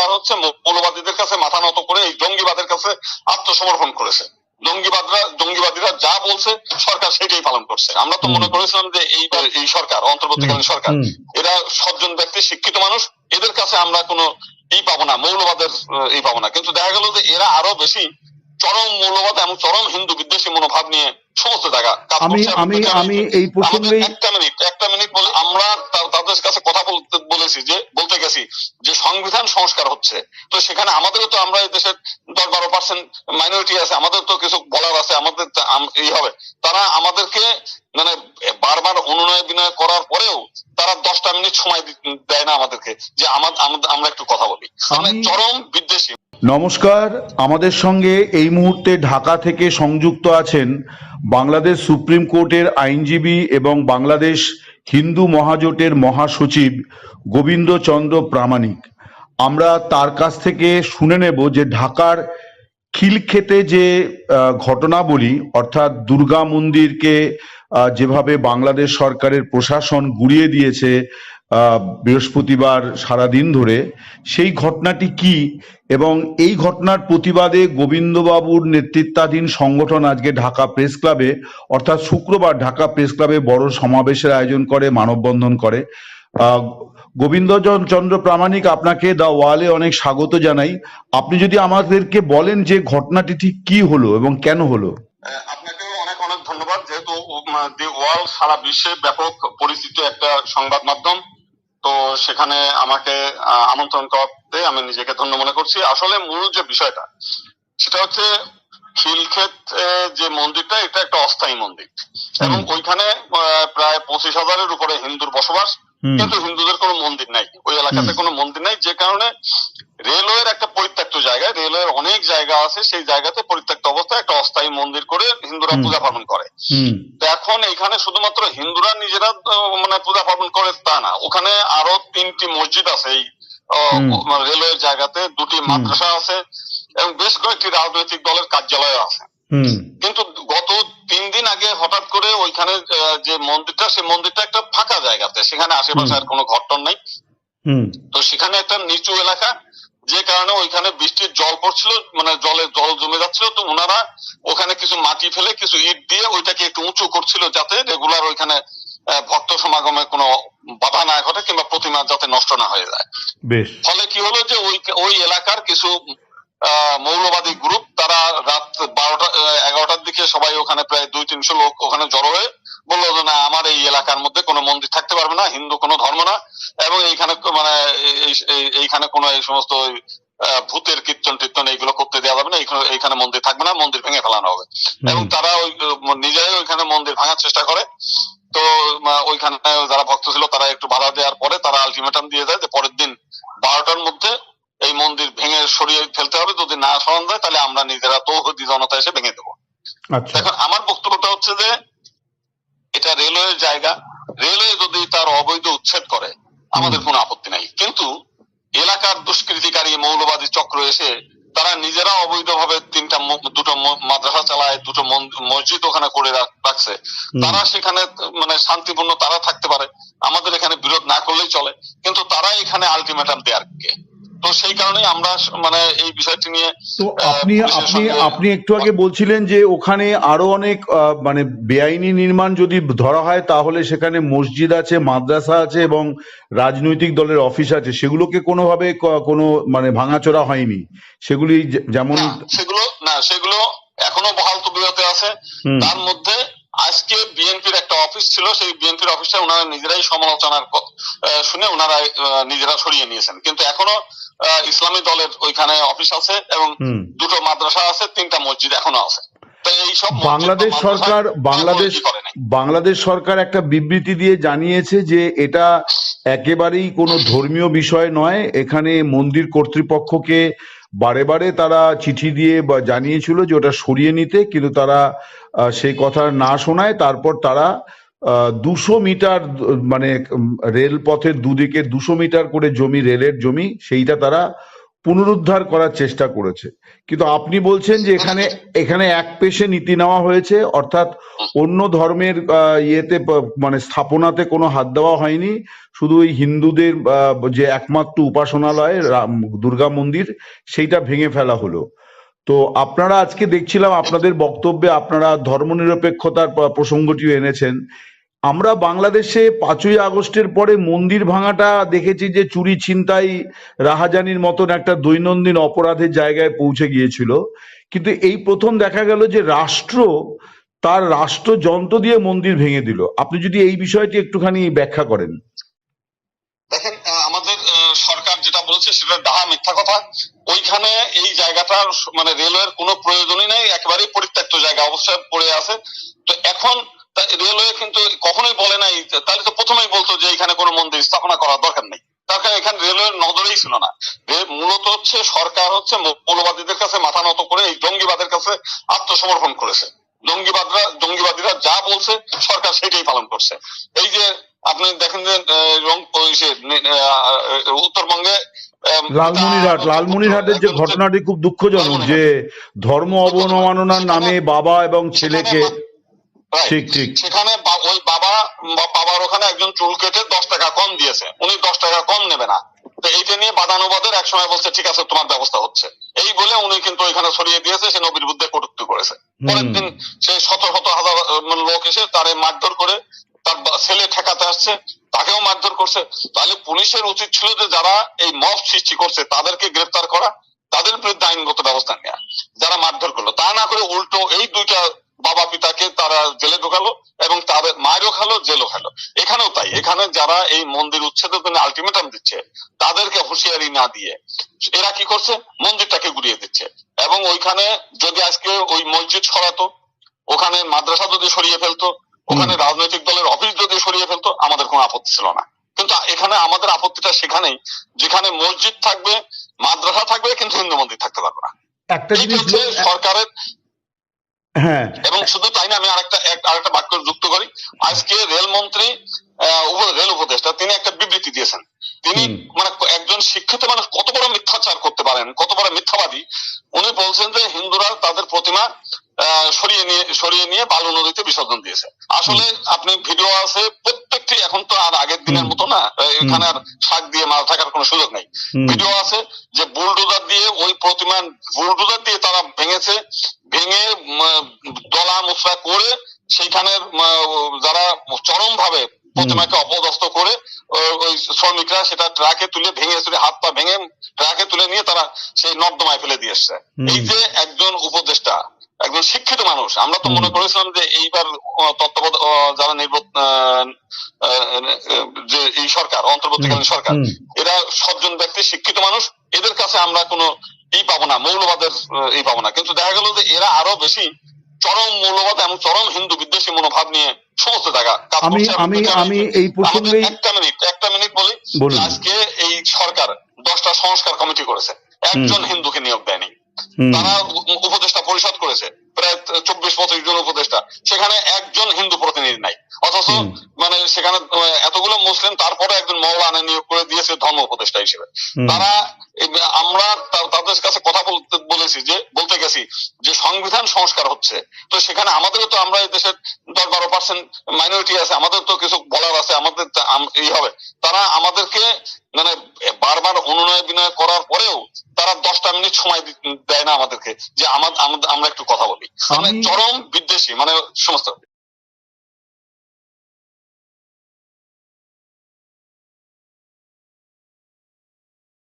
সরকার হচ্ছে মৌলবাদীদের কাছে মাথা নত করে এই জঙ্গিবাদের কাছে আত্মসমর্পণ করেছে। জঙ্গিবাদরা জঙ্গিবাদীরা যা বলছে সরকার সেটাই পালন করছে। আমরা তো মনে করেছিলাম যে এই এই সরকার অন্তর্বর্তীকালীন সরকার। এরা সজ্জন ব্যক্তি শিক্ষিত মানুষ এদের কাছে আমরা কোনো এই পাবো না মৌলবাদের এই ই পাবো না। কিন্তু দেখা গেল যে এরা আরও বেশি চরম মৌলবাদ এবং চরম হিন্দু বিদ্বেষী মনোভাব নিয়ে সমস্ত জায়গা আমি আমি আমি এই প্রসঙ্গে একটা মিনিট একটা মিনিট বলে আমরা তাদের কাছে কথা বলতে বলেছি যে বলতে গেছি যে সংবিধান সংস্কার হচ্ছে। তো সেখানে আমাদেরও তো আমরা এই দেশের দশ বারো পার্সেন্ট মাইনরিটি আছে আমাদের তো কিছু বলার আছে আমাদের এই হবে। তারা আমাদেরকে মানে বারবার অনুনয় বিনয় করার পরেও তারা দশটা মিনিট সময় দেয় না আমাদেরকে। যে আমার আমরা একটু কথা বলি। মানে চরম বিদ্বেষী নমস্কার, আমাদের সঙ্গে এই মুহূর্তে ঢাকা থেকে সংযুক্ত আছেন বাংলাদেশ সুপ্রিম কোর্টের আইনজীবী এবং বাংলাদেশ হিন্দু মহাজোটের মহাসচিব গোবিন্দচন্দ্র প্রামাণিক। আমরা তার কাছ থেকে শুনে নেব যে ঢাকার খিলক্ষেতে যে ঘটনাবলী, অর্থাৎ দুর্গা মন্দিরকে যেভাবে বাংলাদেশ সরকারের প্রশাসন গুড়িয়ে দিয়েছে বৃহস্পতিবার সারাদিন ধরে সেই ঘটনাটি কি এবং এই ঘটনার প্রতিবাদে গোবিন্দবাবুর নেতৃত্বাধীন সংগঠন আজকে ঢাকা প্রেস ক্লাবে অর্থাৎ শুক্রবার ঢাকা প্রেস ক্লাবে বড় সমাবেশের আয়োজন করে মানববন্ধন করে। গোবিন্দ চন্দ্র প্রামাণিক আপনাকে দা ওয়ালে অনেক স্বাগত জানাই। আপনি যদি আমাদেরকে বলেন যে ঘটনাটি ঠিক কি হলো এবং কেন হলো? আহ, আপনাকেও অনেক অনেক ধন্যবাদ। যেহেতু দি ওয়ার্ল্ড সারা বিশ্বে ব্যাপক পরিচিত একটা সংবাদ মাধ্যম তো সেখানে আমাকে আমন্ত্রণ করতে আমি নিজেকে ধন্য মনে করছি। আসলে মূল যে বিষয়টা সেটা হচ্ছে খিলক্ষেত যে মন্দিরটা এটা একটা অস্থায়ী মন্দির। এবং ওইখানে প্রায় পঁচিশ হাজারের উপরে হিন্দুর বসবাস। কিন্তু হিন্দুদের কোনো মন্দির নাই। ওই এলাকাতে কোনো মন্দির নাই যে কারণে রেলওয়ের একটা পরিত্যক্ত জায়গায় রেলওয়ের অনেক জায়গা আছে সেই জায়গাতে পরিত্যক্ত অবস্থায় একটা অস্থায়ী মন্দির করে হিন্দুরা পূজা পালন করে। এখন এখানে শুধুমাত্র হিন্দুরা নিজেরা মানে পূজা পালন করে তা না। ওখানে আরও তিনটি মসজিদ আছে এই। মানে রেলওয়ের জায়গাতে দুটি মাদ্রাসা আছে এবং বেশ কয়েকটি রাজনৈতিক দলের কার্যালয় আছে। কিন্তু গত তিন দিন আগে হঠাৎ করে ওইখানে যে মন্দিরটা সেই মন্দিরটা একটা ফাঁকা জায়গাতে। সেখানে আশেপাশে আর কোনো ঘটন নাই। হুম। তো সেখানে একটা নিচু এলাকা যে কারণে ওইখানে বৃষ্টির জল পড়ছিল মানে জলে জল জমে যাচ্ছিল তো ওনারা ওখানে কিছু মাটি ফেলে কিছু ইট দিয়ে ওইটাকে একটু উঁচু করছিল যাতে রেগুলার ওইখানে ভক্ত সমাগমে কোনো বাধা না ঘটে কিংবা প্রতিমা যাতে নষ্ট না হয়ে যায়। ফলে কি হলো যে ওই ওই এলাকার কিছু আহ, মৌলবাদী গ্রুপ তারা রাত বারোটা এগারোটার দিকে সবাই ওখানে প্রায় দুই তিনশো লোক ওখানে জড়ো হয়ে বলল যে না আমার এই এলাকার মধ্যে কোনো মন্দির থাকতে পারবে না হিন্দু কোনো ধর্ম না। এবং এইখানে মানে এই- এই- এইখানে কোনো এই সমস্ত ভূতের কীর্তন টীর্তন এইগুলো করতে দেওয়া যাবে না এইখানে মন্দির থাকবে না মন্দির ভেঙে ফেলানো হবে। এবং তারা ওই নিজেরাই ওইখানে মন্দির ভাঙার চেষ্টা করে। তো ওইখানে যারা ভক্ত ছিল তারা একটু বাধা দেওয়ার পরে তারা আলটিমেটাম দিয়ে দেয় যে পরের দিন বারোটার মধ্যে এই মন্দির ভেঙে সরিয়ে ফেলতে হবে। যদি না সরান যায় তাহলে আমরা নিজেরা তৌহদি জনতা এসে ভেঙে দেবো। আচ্ছা। দেখুন আমার বক্তব্যটা হচ্ছে যে এটা রেলওয়ের জায়গা। রেলওয়ে যদি তার অবৈধ উচ্ছেদ করে আমাদের কোনো আপত্তি নাই। কিন্তু এলাকার দুষ্কৃতিকারী মৌলবাদী চক্র এসে তারা নিজেরা অবৈধভাবে তিনটা দুটো মাদ্রাসা চালায় দুটো মসজিদ ওখানে করে রাখছে। তারা সেখানে মানে শান্তিপূর্ণ তারা থাকতে পারে। আমাদের এখানে বিরোধ না করলেই চলে। কিন্তু তারা এখানে আলটিমেটাম দেয়ার কে? তো সেই কারণে আমরা মানে এই বিষয়টি নিয়ে তো আপনি আপনি আপনি একটু আগে বলছিলেন যে ওখানে আরও অনেক মানে বেআইনি নির্মাণ যদি ধরা হয় তাহলে সেখানে মসজিদ আছে মাদ্রাসা আছে এবং রাজনৈতিক দলের অফিস আছে। সেগুলোকে কোনোভাবে কোনো মানে ভাঙাচোরা হয়নি? সেগুলি যেমন সেগুলো না সেগুলো এখনও বহাল তবিয়তে আছে। তার মধ্যে আজকে বিএনপির একটা অফিস ছিল সেই বিএনপির অফিসটা ওনারা নিজেরাই সমালোচনার শুনে ওনারা নিজেরা সরিয়ে নিয়েছেন। কিন্তু এখনও ইসলামী দলের ওইখানে অফিস আছে এবং দুটো মাদ্রাসা আছে তিনটা মসজিদ এখনও আছে। বাংলাদেশ সরকার বাংলাদেশ। বাংলাদেশ সরকার একটা বিবৃতি দিয়ে জানিয়েছে যে এটা একেবারেই কোনো ধর্মীয় বিষয় নয়। এখানে মন্দির কর্তৃপক্ষকে বারে বারে তারা চিঠি দিয়ে বা জানিয়েছিল যে ওটা সরিয়ে নিতে কিন্তু তারা সেই কথা না শোনায়, তারপর তারা দুশো মিটার মানে রেলপথের দুদিকে দুশো মিটার করে জমি, রেলের জমি, সেইটা তারা পুনরুদ্ধার করার চেষ্টা করেছে। কিন্তু আপনি বলছেন যে এখানে এখানে এক পেশে নীতি নেওয়া হয়েছে, অর্থাৎ অন্য ধর্মের ইয়েতে মানে স্থাপনাতে কোনো হাত দেওয়া হয়নি। শুধু ওই হিন্দুদের যে একমাত্র উপাসনালয় দুর্গা মন্দির, সেইটা ভেঙে ফেলা হলো। তো আপনারা আজকে দেখছিলাম আপনাদের বক্তব্যে আপনারা ধর্মনিরপেক্ষতার প- প্রসঙ্গটিও এনেছেন। আমরা বাংলাদেশে পাঁচই আগস্টের পরে মন্দির ভাঙাটা দেখেছি যে চুরি ছিনতাই রাহাজানির মতন একটা দৈনন্দিন অপরাধের জায়গায় পৌঁছে গিয়েছিল। কিন্তু এই প্রথম দেখা গেল যে রাষ্ট্র তার রাষ্ট্রযন্ত্র দিয়ে মন্দির ভেঙে দিল। আপনি যদি এই বিষয়টি একটুখানি ব্যাখ্যা করেন। দেখেন আমাদের সরকার যেটা বলেছে সেটা ডাহা মিথ্যা কথা। ওইখানে এই জায়গাটার মানে রেলওয়ের কোনো প্রয়োজনই নেই, একেবারেই পরিত্যক্ত জায়গা অবস্থায় পড়ে আছে। তো এখন রেলওয়ে কিন্তু কখনোই বলে নাই, তাহলে তো প্রথমেই বলতো যে এখানে কোনো মন্দির স্থাপনা করার দরকার নেই। তার এখানে রেলওয়ের নজরেই ছিল না। মূলত হচ্ছে সরকার হচ্ছে মৌলবাদীদের কাছে মাথা নত করে এই জঙ্গিবাদের কাছে আত্মসমর্পণ করেছে। জঙ্গিবাদরা জঙ্গিবাদীরা যা বলছে, সরকার সেটাই পালন করছে। এই যে আপনি দেখেন যে উত্তরবঙ্গে লালমনিরহাট লালমনিরহাটের যে ঘটনাটি খুব দুঃখজনক যে ধর্ম অবমাননার নামে বাবা এবং ছেলেকে ঠিক ঠিক। সেখানে ওই বাবা বাবার ওখানে একজন চুল কেটে দশ টাকা কম দিয়েছে। উনি দশ টাকা কম নেবে না। তো এইটা নিয়ে বাদানুবাদের এক সময় বলছে ঠিক আছে তোমার ব্যবস্থা হচ্ছে। এই বলে উনি কিন্তু ওইখানে সরিয়ে দিয়েছে সে নবীর বিরুদ্ধে কটূক্তি করেছে। পরের দিন সেই শত শত হাজার লোক এসে তারে মারধর করে তার ছেলে ঠেকাতে আসছে, তাকেও মারধর করছে। তাহলে পুলিশের উচিত ছিল যে যারা এই মব সৃষ্টি করছে, তাদেরকে গ্রেফতার করা, তাদের বিরুদ্ধে আইনগত ব্যবস্থা নেওয়া যারা মারধর করল। তা না করে উল্টো এই দুইটা বাবা পিতাকে তারা জেলে ঢোকালো এবং তাদের মায়েরও খালো, জেলও খালো। এখানেও তাই। এখানে যারা এই মন্দির উচ্ছেদের জন্য আলটিমেটাম দিচ্ছে, তাদেরকে হুঁশিয়ারি না দিয়ে এরা কি করছে? মন্দিরটাকে গুড়িয়ে দিচ্ছে। এবং ওইখানে যদি আজকে ওই মসজিদ সরাতো, ওখানে মাদ্রাসা যদি সরিয়ে ফেলতো ওখানে রাজনৈতিক দলের অফিস যদি সরিয়ে ফেলতো আমাদের কোনো আপত্তি ছিল না। কিন্তু এখানে আমাদের আপত্তিটা সেখানেই। যেখানে মসজিদ থাকবে মাদ্রাসা থাকবে কিন্তু হিন্দু মন্দির থাকতে পারবে না। একটা জিনিস সরকারের হ্যাঁ। এবং শুধু তাই না আমি আরেকটা আরেকটা বাক্য যুক্ত করি। আজকে রেলমন্ত্রী রেল উপদেষ্টা তিনি একটা বিবৃতি দিয়েছেন। তিনি মানে একজন শিক্ষিত মানুষ কত বড় মিথ্যাচার করতে পারেন কত বড় মিথ্যাবাদী। উনি বলছেন যে হিন্দুরা তাদের প্রতিমা সরিয়ে নিয়ে সরিয়ে নিয়ে বালু নদীতে বিসর্জন দিয়েছে। আসলে আপনি ভিডিও আছে প্রত্যেকটি এখন তো আর আগের দিনের মতো না এখানে আর শাক দিয়ে মাল থাকার কোনো সুযোগ নেই। ভিডিও আছে যে বুলডোজার দিয়ে ওই প্রতিমা বুলডোজার দিয়ে তারা ভেঙেছে ভেঙে দলা মুচড়া করে সেইখানে যারা চরম ভাবে প্রতিমাকে অপদস্থ করে ওই শ্রমিকরা সেটা ট্রাকে তুলে ভেঙে চুরে হাত পা ভেঙে ট্রাকে তুলে নিয়ে তারা সেই নর্দমায় ফেলে দিয়ে এসছে। এই যে একজন উপদেষ্টা একজন শিক্ষিত মানুষ। আমরা তো মনে করেছিলাম যে এইবার যারা যে এই সরকার অন্তর্বর্তীকালীন সরকার এরা সজ্জন ব্যক্তি শিক্ষিত মানুষ। এদের কাছে আমরা কোনো এই পাবো না মৌলবাদের এই পাবো না। কিন্তু দেখা গেল যে এরা আরও বেশি চরম মৌলবাদ এবং চরম হিন্দু বিদ্বেষী মনোভাব নিয়ে সমস্ত জায়গা আমি আমি আমি এই প্রসঙ্গেই আমাদের একটা মিনিট একটা মিনিট বলি। আজকে এই সরকার দশটা সংস্কার কমিটি করেছে। একজন হিন্দুকে নিয়োগ দেয়নি। তারা উপদেষ্টা পরিষদ করেছে প্রায় চব্বিশ পঁচিশ জন উপদেষ্টা। সেখানে একজন হিন্দু প্রতিনিধি নাই। অথচ মানে সেখানে এতগুলো মুসলিম তারপরে একজন মৌলানা নিয়োগ করে দিয়েছে ধর্ম উপদেষ্টা হিসেবে। তারা আমরা তাদের কাছে কথা বলতে বলেছি যে বলতে গেছি যে সংবিধান সংস্কার হচ্ছে। তো সেখানে আমাদেরও তো আমরা এই দেশের দশ বারো পার্সেন্ট মাইনরিটি আছে আমাদের তো কিছু বলার আছে আমাদের এই হবে। তারা আমাদেরকে মানে বারবার অনুনয় বিনয় করার পরেও তারা দশটা মিনিট সময় দেয় না আমাদেরকে যে আমার আমরা একটু কথা বলি। মানে চরম বিদ্বেষী মানে সমস্ত